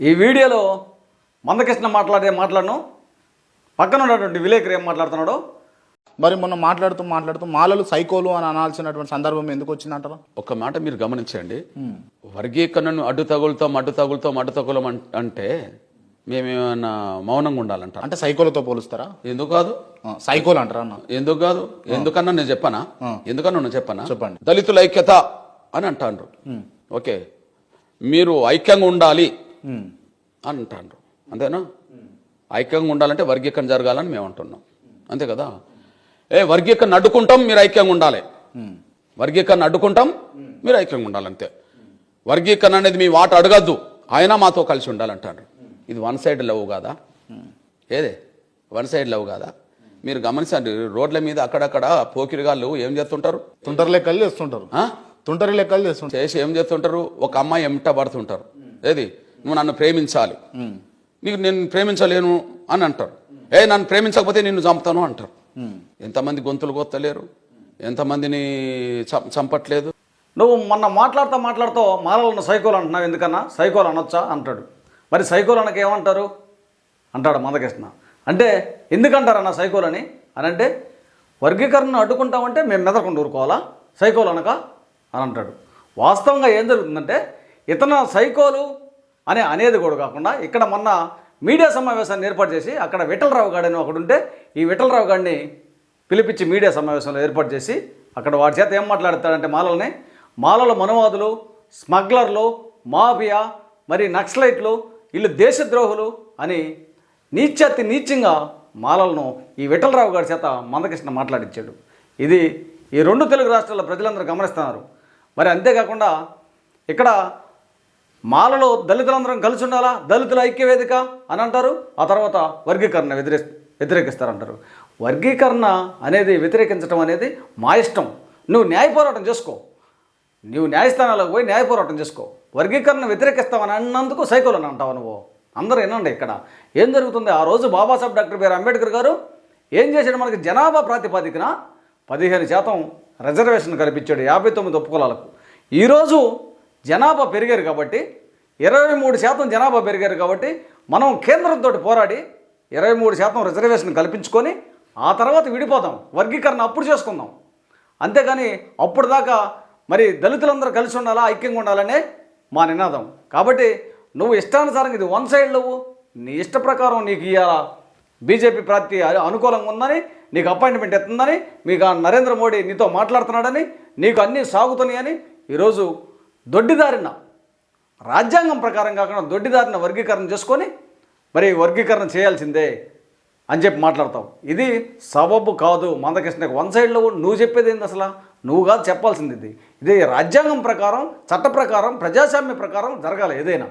ఈ వీడియోలో మందకృష్ణ మాట్లాడే మాట్లాడను పక్కన ఉన్నటువంటి విలేకరు ఏం మాట్లాడుతున్నాడో? మరి మొన్న మాట్లాడుతూ మాట్లాడుతూ మాలలు సైకోలు అని అనాల్సినటువంటి సందర్భం ఎందుకు వచ్చిందంటారా? ఒక మాట మీరు గమనించండి. వర్గీకరణను అడ్డు తగులుతాం అడ్డు తగులుతాం అడ్డు తగులం అంటే మేమేమన్నా మౌనంగా ఉండాలంట అంటే సైకోలతో పోలుస్తారా? ఎందుకు కాదు? సైకోలు అంటారా అన్న? ఎందుకు కాదు? ఎందుకన్నా నేను చెప్పనా? ఎందుకన్నా నేను చెప్పనా? చెప్పండి. దళితుల ఐక్యత అని అంటాండ్రు. ఓకే. మీరు ఐక్యంగా ఉండాలి. అని అంటాండ్రు. అంతేనా? ఐక్యంగా ఉండాలంటే వర్గీకరణ జరగాలని మేము అంటున్నాం. అంతే కదా? ఏ వర్గీకరణ అడ్డుకుంటాం మీరు ఐక్యంగా ఉండాలి. వర్గీకరణ అడ్డుకుంటాం మీరు ఐక్యంగా ఉండాలి అంతే వర్గీకరణ అనేది మీ వాట అడగద్దు. ఆయన మాతో కలిసి ఉండాలంటారు ఇది వన్ సైడ్ లవ్ కాదా? ఏదే? వన్ సైడ్ లవ్ కాదా? మీరు గమనించండి రోడ్ల మీద అక్కడక్కడ పోకిరిగాళ్ళు ఏం చేస్తుంటారు? తుంటరి లెక్కలు చేస్తుంటారు? తుంటరి లెక్కలు చేస్తుంటారు. చేసి ఏం చేస్తుంటారు? ఒక అమ్మాయి ఎంట పడుతుంటారు. ఏది? నువ్వు నన్ను ప్రేమించాలి. నీకు నేను ప్రేమించలేను అని అంటారు. ఏ నన్ను ప్రేమించకపోతే నిన్ను చంపుతాను అంటారు. ఎంతమంది గొంతులు కొత్తలేరు. ఎంతమందిని చం- చంపట్లేదు. నువ్వు మొన్న మాట్లాడుతూ మాట్లాడుతూ మాలలను సైకోలు అంటున్నావు ఎందుకన్నా? సైకోలు అనొచ్చా? అంటాడు. మరి సైకోలు అనక ఏమంటారు? అంటాడు మందకృష్ణ. అంటే ఎందుకంటారన్న సైకోలు అని? అని అంటే వర్గీకరణను అడ్డుకుంటామంటే మేము మెదకుండా ఊరుకోవాలా? సైకోలు అనక? అని అంటాడు. వాస్తవంగా ఏం జరుగుతుందంటే ఇతను సైకోలు అనే అనేది కూడా కాకుండా ఇక్కడ మొన్న మీడియా సమావేశాన్ని ఏర్పాటు చేసి అక్కడ విఠలరావు గాడు అని ఒకడు ఉంటే ఈ విఠలరావు గాడిని పిలిపించి మీడియా సమావేశంలో ఏర్పాటు చేసి అక్కడ వాడి చేత ఏం మాట్లాడతాడంటే మాలల్ని మాలల మనవాదులు స్మగ్లర్లు మాఫియా మరి నక్సలైట్లు వీళ్ళు దేశద్రోహులు అని నీచాతి నీచంగా మాలలను ఈ విఠలరావు గారి చేత మందకృష్ణ మాట్లాడించాడు ఇది ఈ రెండు తెలుగు రాష్ట్రాల ప్రజలందరూ గమనిస్తున్నారు. మరి అంతేకాకుండా ఇక్కడ మాలలో దళితులందరం కలిసి ఉండాలా? దళితుల ఐక్యవేదిక అని అంటారు. ఆ తర్వాత వర్గీకరణ వ్యతిరే వ్యతిరేకిస్తారంటారు. వర్గీకరణ అనేది వ్యతిరేకించడం అనేది మా ఇష్టం. నువ్వు న్యాయ పోరాటం చేసుకో. నువ్వు న్యాయస్థానాలకు పోయి న్యాయ పోరాటం చేసుకో. వర్గీకరణ వ్యతిరేకిస్తావని అన్నందుకు సైకోలు అని అంటావు నువ్వు? అందరూ వినండి ఇక్కడ. ఏం జరుగుతుంది? ఆ రోజు బాబాసాహెబ్ డాక్టర్ బిఆర్ అంబేద్కర్ గారు ఏం చేశాడు? మనకి జనాభా ప్రాతిపదికన పదిహేను శాతం రిజర్వేషన్ కల్పించాడు యాభై తొమ్మిది ఒప్పుకోలాలకు ఈరోజు జనాభా పెరిగారు కాబట్టి ఇరవై మూడు శాతం జనాభా పెరిగారు కాబట్టి మనం కేంద్రంతో పోరాడి ఇరవై మూడు శాతం రిజర్వేషన్ కల్పించుకొని ఆ తర్వాత విడిపోదాం వర్గీకరణ అప్పుడు చేసుకుందాం. అంతేగాని అప్పుడు దాకా మరి దళితులందరూ కలిసి ఉండాలా ఐక్యంగా ఉండాలనే మా నినాదం. కాబట్టి నువ్వు ఇష్టానుసారంగా ఇది వన్ సైడ్ నువ్వు నీ ఇష్ట ప్రకారం నీకు ఇవాళ బీజేపీ ప్రాప్తి అనుకూలంగా ఉందని నీకు అపాయింట్మెంట్ ఎత్తుందని మీకు నరేంద్ర మోడీ నీతో మాట్లాడుతున్నాడని నీకు అన్నీ సాగుతున్నాయని ఈరోజు దొడ్డిదారిన రాజ్యాంగం ప్రకారం కాకుండా దొడ్డిదారిన వర్గీకరణ చేసుకొని మరి వర్గీకరణ చేయాల్సిందే అని చెప్పి మాట్లాడతావు. ఇది సబబు కాదు. మందకృష్ణకు వన్ సైడ్లో నువ్వు చెప్పేది ఏంది అసలు? నువ్వు కాదు చెప్పాల్సింది ఇది. ఇది రాజ్యాంగం ప్రకారం చట్ట ప్రకారం ప్రజాస్వామ్య ప్రకారం జరగాలి ఏదైనా.